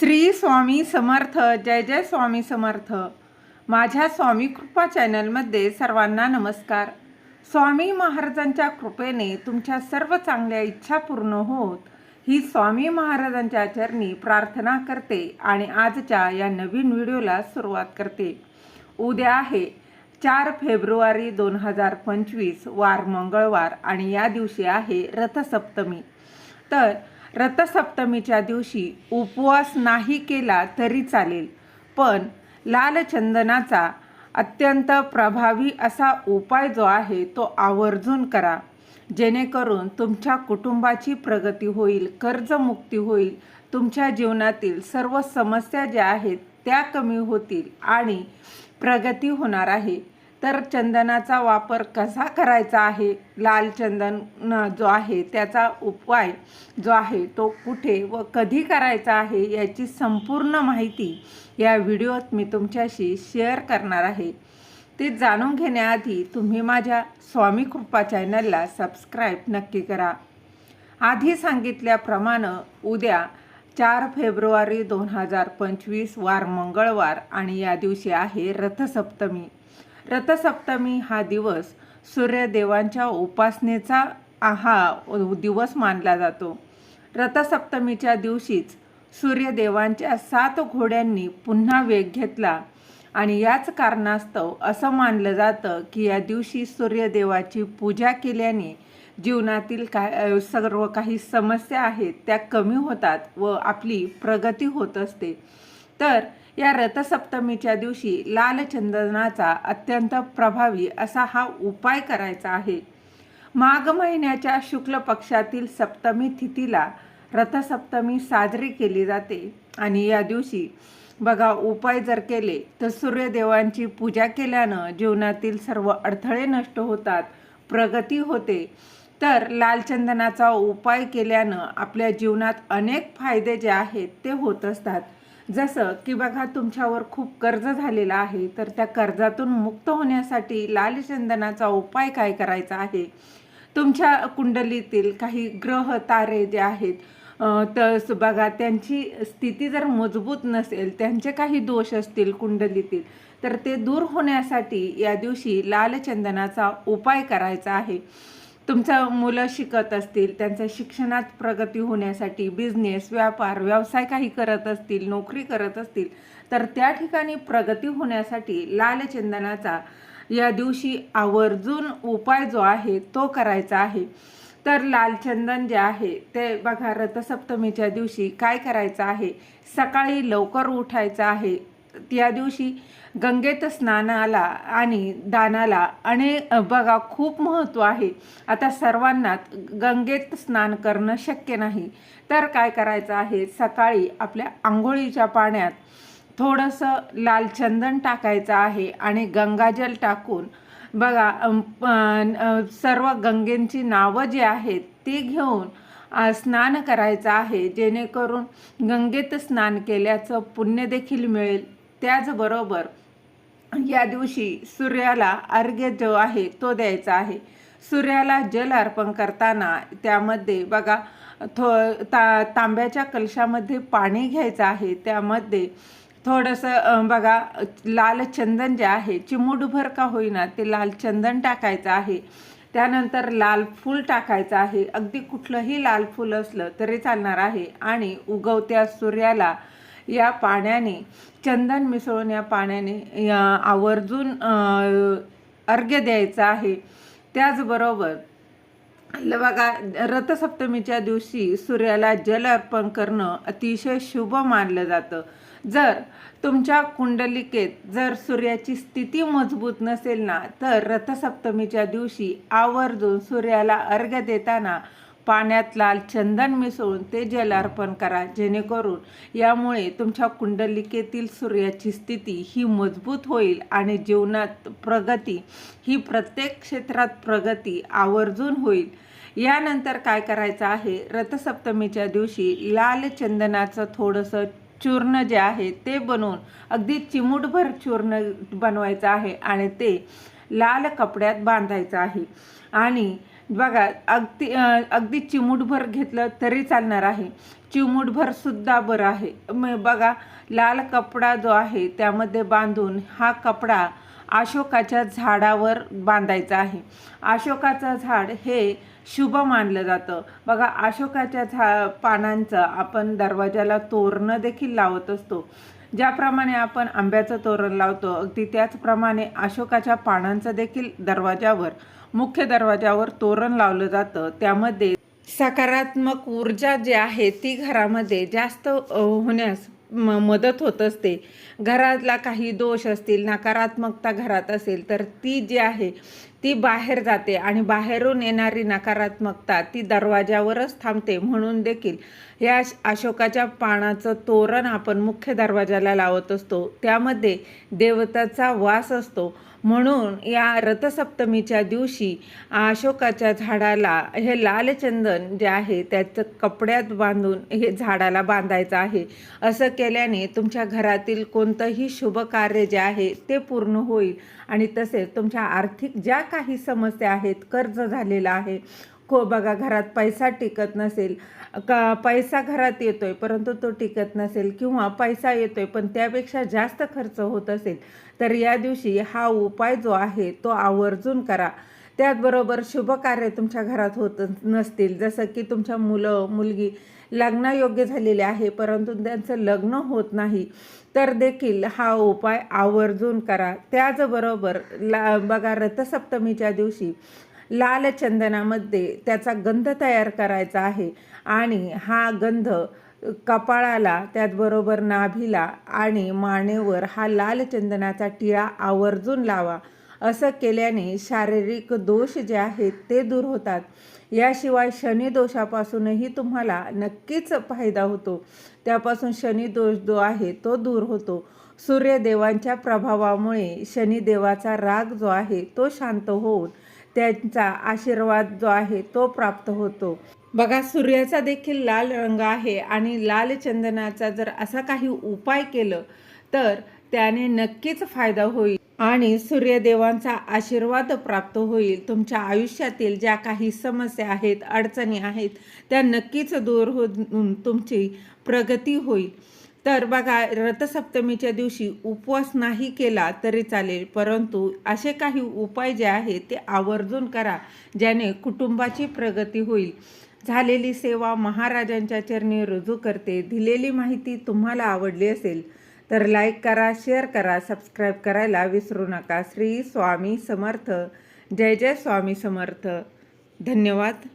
श्री स्वामी समर्थ जय जय स्वामी समर्थ. माझ्या स्वामी कृपा चॅनलमध्ये सर्वांना नमस्कार. स्वामी महाराजांच्या कृपेने तुमच्या सर्व चांगल्या इच्छा पूर्ण होत ही स्वामी महाराजांच्या चरणी प्रार्थना करते आणि आजच्या या नवीन व्हिडिओला सुरुवात करते. उद्या आहे चार फेब्रुवारी दोन हजार पंचवीस वार मंगळवार आणि या दिवशी आहे रथसप्तमी. तर रथसप्तमीच्या दिवशी उपवास नाही केला तरी चालेल. पण लाल चंदनाचा अत्यंत प्रभावी असा उपाय जो आहे तो आवर्जून करा. जेणेकरून तुमच्या कुटुंबाची प्रगती होईल कर्जमुक्ती होईल तुमच्या जीवनातील सर्व समस्या ज्या आहेत त्या कमी होतील आणि प्रगती होणार आहे. तर चंदनाचा वापर कसा करायचा आहे? लाल चंदन जो आहे त्याचा उपाय जो आहे तो कुठे व कधी करायचा आहे याची संपूर्ण माहिती या व्हिडिओत मी तुमच्याशी शेअर करणार आहे. ते जाणून घेण्याआधी तुम्ही माझ्या स्वामी कृपा चॅनलला सबस्क्राईब नक्की करा. आधी सांगितल्याप्रमाणे उद्या चार फेब्रुवारी दोन हजार पंचवीस वार मंगळवार आणि या दिवशी आहे रथसप्तमी. रथसप्तमी हा दिवस सूर्यदेवांच्या उपासनेचा हा दिवस मानला जातो. रथसप्तमीच्या दिवशीच सूर्यदेवांच्या सात घोड्यांनी पुन्हा वेग घेतला आणि याच कारणास्तव असं मानलं जातं की या दिवशी सूर्यदेवाची पूजा केल्याने जीवनातील काय सर्व काही समस्या आहेत त्या कमी होतात व आपली प्रगती होत असते. तर या रथसप्तमीच्या दिवशी लाल चंदनाचा अत्यंत प्रभावी असा हा उपाय करायचा आहे. माघ महिन्याच्या शुक्ल पक्षातील सप्तमी तिथीला रथसप्तमी साजरी केली जाते आणि या दिवशी बघा उपाय जर केले तर सूर्यदेवांची पूजा केल्यानं जीवनातील सर्व अडथळे नष्ट होतात प्रगती होते. तर लालचंदनाचा उपाय केल्यानं आपल्या जीवनात अनेक फायदे जे आहेत ते होत असतात. जसं की बघा तुमच्यावर खूप कर्ज झालेलं आहे तर त्या कर्जातून मुक्त होण्यासाठी लाल चंदनाचा उपाय काय करायचा आहे? तुमच्या कुंडलीतील काही ग्रह तारे जे आहेत तर बघा त्यांची स्थिती जर मजबूत नसेल त्यांचे काही दोष असतील कुंडलीतील तर ते दूर होण्यासाठी या दिवशी लाल चंदनाचा उपाय करायचा आहे. तुमचं मुलं शिकत असतील त्यांच्या शिक्षणात प्रगती होण्यासाठी बिझनेस व्यापार व्यवसाय काही करत असतील नोकरी करत असतील तर त्या ठिकाणी प्रगती होण्यासाठी लाल चंदनाचा या दिवशी आवर्जून उपाय जो आहे तो करायचा आहे. तर लालचंदन जे आहे ते बघा रथसप्तमीच्या दिवशी काय करायचं आहे? सकाळी लवकर उठायचं आहे. त्या दिवशी गंगेत स्नानाला आणि दानाला आणि बघा खूप महत्त्व आहे. आता सर्वांनाच गंगेत स्नान करणं शक्य नाही. तर काय करायचं आहे? सकाळी आपल्या आंघोळीच्या पाण्यात थोडंसं लाल चंदन टाकायचं आहे आणि गंगाजल टाकून बघा सर्व गंगेंची नावं जी आहेत ती घेऊन स्नान करायचं आहे. जेणेकरून गंगेत स्नान केल्याचं पुण्य देखील मिळेल. त्याचबरोबर या दिवशी सूर्याला अर्घ्य जो आहे तो द्यायचा आहे. सूर्याला जल अर्पण करताना त्यामध्ये बघा थो ता तांब्याच्या कलशामध्ये पाणी घ्यायचं आहे. त्यामध्ये थोडंसं बघा लाल चंदन जे आहे चिमूटभर का होईना ते लाल चंदन टाकायचं आहे. त्यानंतर लाल फूल टाकायचं आहे. अगदी कुठलंही लाल फूल असलं तरी चालणार आहे. आणि उगवत्या सूर्याला या पाण्याने चंदन मिसळून या पाण्याने आवर्जून अर्घ्य द्यायचं आहे. त्याचबरोबर बघा रथसप्तमीच्या दिवशी सूर्याला जल अर्पण करणं अतिशय शुभ मानलं जातं. जर तुमच्या कुंडलिकेत जर सूर्याची स्थिती मजबूत नसेल ना तर रथसप्तमीच्या दिवशी आवर्जून सूर्याला अर्घ्य देताना पाण्यात लाल चंदन मिसळून ते जल अर्पण करा जेणेकरून यामुळे तुमच्या कुंडलिकेतील सूर्याची स्थिती ही मजबूत होईल आणि जीवनात प्रगती ही प्रत्येक क्षेत्रात प्रगती आवर्जून होईल. यानंतर काय करायचं आहे? रथसप्तमीच्या दिवशी लाल चंदनाचं थोडंसं चूर्ण जे आहे ते बनवून अगदी चिमूटभर चूर्ण बनवायचं आहे आणि ते लाल कपड्यात बांधायचं आहे. आणि बघा अगदी अगदी चिमूटभर घेतलं तरी चालणार आहे. चिमूटभर सुद्धा बरं आहे. बघा लाल कपडा जो आहे त्यामध्ये बांधून हा कपडा अशोकाच्या झाडावर बांधायचा आहे. अशोकाचं झाड हे शुभ मानलं जातं. बघा अशोकाच्या झा पानांचं आपण दरवाजाला तोरणं देखील लावत असतो. ज्याप्रमाणे आपण आंब्याचं तोरण लावतो अगदी त्याचप्रमाणे अशोकाच्या पानांचं देखील दरवाजावर मुख्य दरवाजावर तोरण लावलं जातं. त्यामध्ये सकारात्मक ऊर्जा जी आहे ती घरामध्ये जास्त होण्यास म मदत होत असते. घरातला काही दोष असतील नकारात्मकता घरात असेल तर ती जी आहे ती बाहेर जाते आणि बाहेरून येणारी नकारात्मकता ती दरवाजावरच थांबते. म्हणून देखील या अशोकाच्या पानाचं तोरण आपण मुख्य दरवाजाला लावत असतो. त्यामध्ये देवताचा वास असतो. म्हणून या रथसप्तमीच्या दिवशी अशोकाच्या झाडाला हे लाल चंदन जे आहे त्याचं कपड्यात बांधून हे झाडाला बांधायचं आहे. असं केल्याने तुमच्या घरातील कोणतंही शुभ कार्य जे आहे ते पूर्ण होईल. आणि तसेच तुमच्या आर्थिक ज्या काही समस्या आहेत कर्ज झालेलं आहे को बघा घरात पैसा टिकत नसेल का पैसा घरात येतो आहे परंतु तो टिकत नसेल किंवा पैसा येतो आहे पण त्यापेक्षा जास्त खर्च होत असेल तर या दिवशी हा उपाय जो आहे तो आवर्जून करा. त्याचबरोबर शुभ कार्य तुमच्या घरात होत नसतील. जसं की तुमच्या मुलं मुलगी लग्नायोग्य झालेले आहे परंतु त्यांचं लग्न होत नाही तर देखील हा उपाय आवर्जून करा. त्याचबरोबर ला बघा रथसप्तमीच्या दिवशी लाल चंदनामध्ये त्याचा गंध तयार करायचा आहे. आणि हा गंध कपाळाला त्याचबरोबर नाभीला आणि मानेवर हा लाल चंदनाचा टिळा आवर्जून लावा. असं केल्याने शारीरिक दोष जे आहेत ते दूर होतात. याशिवाय शनिदोषापासूनही तुम्हाला नक्कीच फायदा होतो. त्यापासून शनिदोष जो आहे तो दूर होतो. सूर्यदेवांच्या प्रभावामुळे शनिदेवाचा राग जो आहे तो शांत होऊन त्यांचा आशीर्वाद जो आहे तो प्राप्त होतो. बघा सूर्याचा देखील लाल रंग आहे आणि लाल चंदनाचा जर असा काही उपाय केलं तर त्याने नक्कीच फायदा होईल आणि सूर्यदेवांचा आशीर्वाद प्राप्त होईल. तुमच्या आयुष्यातील ज्या काही समस्या आहेत अडचणी आहेत त्या नक्कीच दूर होऊन तुमची प्रगती होईल. तर बघा रथसप्तमीच्या दिवशी उपवास नाही केला तरी चालेल परंतु असे काही उपाय जे आहेत ते आवर्जून करा ज्याने कुटुंबाची प्रगती होईल. झालेली सेवा महाराजांच्या चरणी रुजू करते. दिलेली माहिती तुम्हाला आवडली असेल तर लाईक करा शेअर करा सबस्क्राईब करायला विसरू नका. श्री स्वामी समर्थ. जय जय स्वामी समर्थ. धन्यवाद.